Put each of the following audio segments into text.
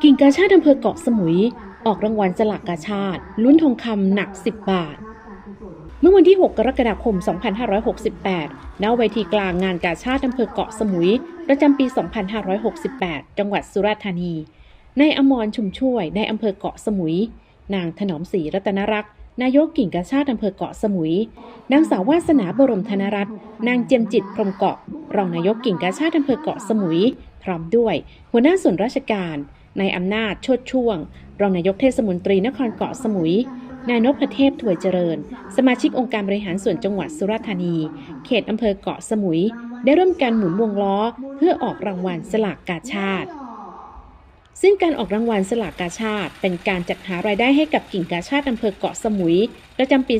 กิ่งกาชาติอำเภอเกาะสมุย ออกรางวัลสลากกาชาติลุ้นทองคำหนัก 10 บาท เมื่อวันที่ 6 กรกฎาคม 2568 ณ เวทีกลางงานกาชาติอำเภอเกาะสมุย ประจำปี 2568 จังหวัดสุราษฎร์ธานี นายอมรชุมช่วยในอำเภอเกาะสมุย นางถนอมศรีรัตนรักษ์นายกกิ่งกาชาติอำเภอเกาะสมุย นางสาววาสนาบรมธนรัตน์ นางเจียมจิตพรมเกาะ รองนายกกิ่งกาชาติอำเภอเกาะสมุย พร้อมด้วย หัวหน้าส่วนราชการ ในอำนาจชดช่วง รองนายกเทศมนตรีนครเกาะสมุย นายนพเทพถวยเจริญ สมาชิกองค์การบริหารส่วนจังหวัดสุราษฎร์ธานี เขตอำเภอเกาะสมุย ได้ร่วมกันหมุนวงล้อ เพื่อออกรางวัลสลากกาชาติ ซึ่งการออกรางวัลสลากกาชาติ เป็นการจัดหารายได้ให้กับกิ่งกาชาติอำเภอเกาะสมุยประจำปี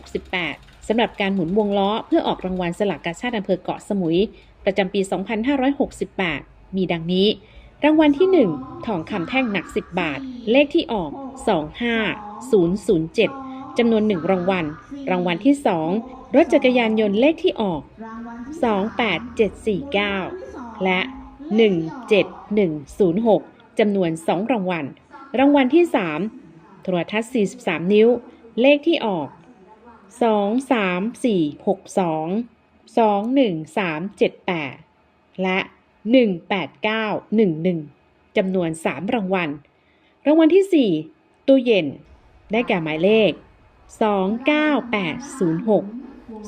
2568สำหรับการหมุนวงล้อเพื่อออกรางวัลสลากกาชาติอำเภอเกาะสมุย ประจำปี 2568 มีดังนี้ รางวัลที่ 1 ทองคำแท่งหนัก 10 บาท เลขที่ออก 25007จำนวน 1 รางวัล รางวัลที่ 2 รถจักรยานยนต์เลขที่ออก 28749 และ 17106จำนวน 2 รางวัล รางวัลที่ 3 โทรทัศน์ 43 นิ้ว เลขที่ออก 23462 21378 และ 18911 จำนวน 3 รางวัล รางวัลที่ 4 ตู้เย็น ได้แก่หมายเลข 29806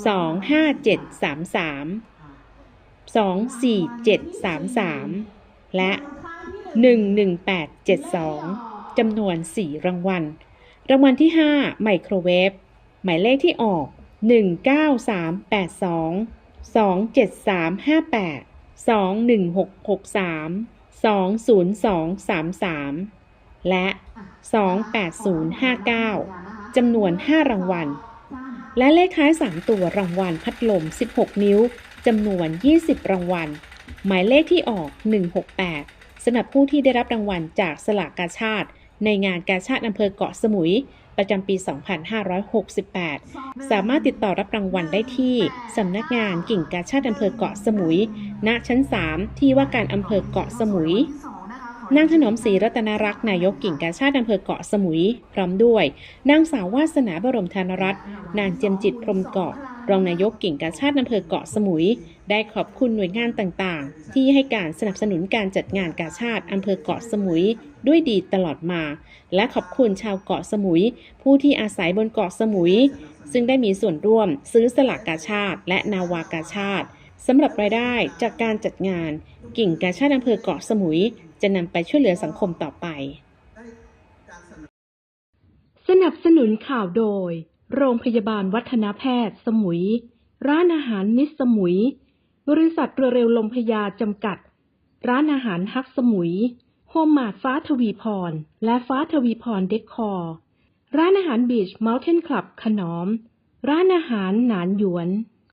25733 24733 และ 11872 จำนวน 4 รางวัล รางวัลที่ 5 ไมโครเวฟ หมายเลขที่ออก 19382 27358 21663 20233และ28059จำนวน5รางวัล และเลขท้าย3ตัวรางวัลพัดลม16นิ้วจำนวน20รางวัล หมายเลขที่ออก168สำหรับผู้ที่ได้รับรางวัลจากสลากกาชาติ ในงานกาชาติอำเภอเกาะสมุย ประจำปี 2568 สามารถติดต่อรับรางวัลได้ที่สำนักงานกิ่งกาชาติอำเภอเกาะสมุย ณ ชั้น 3 ที่ว่าการอำเภอเกาะสมุยนางถนอมศรีรัตนรักษ์นายกกิ่งกาชาติอำเภอเกาะสมุย พร้อมด้วย นางสาววาสนาบรมธนรัตน์นางเจียมจิตพรมเกาะ รองนายกกิ่งกาชาติอำเภอเกาะสมุย ได้ขอบคุณหน่วยงานต่างๆ ที่ให้การสนับสนุนการจัดงานกาชาติอำเภอเกาะสมุยด้วยดีตลอดมา และขอบคุณชาวเกาะสมุย ผู้ที่อาศัยบนเกาะสมุย ซึ่งได้มีส่วนร่วมซื้อสลากกาชาติ และนาวากาชาติสำหรับรายได้จากการจัดงาน กิ่งกาชาติอำเภอเกาะสมุย จะนำไปช่วยเหลือสังคมต่อไป สนับสนุนข่าวโดย โรงพยาบาลวัฒนแพทย์ สมุย ร้านอาหารมิสสมุย บริษัทเรือเร็วลมพยาจำกัด ร้านอาหารฮักสมุย โฮมมาดฟ้าทวีพร และฟ้าทวีพรเดคคอร์ ร้านอาหารบีชเมลเทนคลับขนอม ร้านอาหารหนานหยวน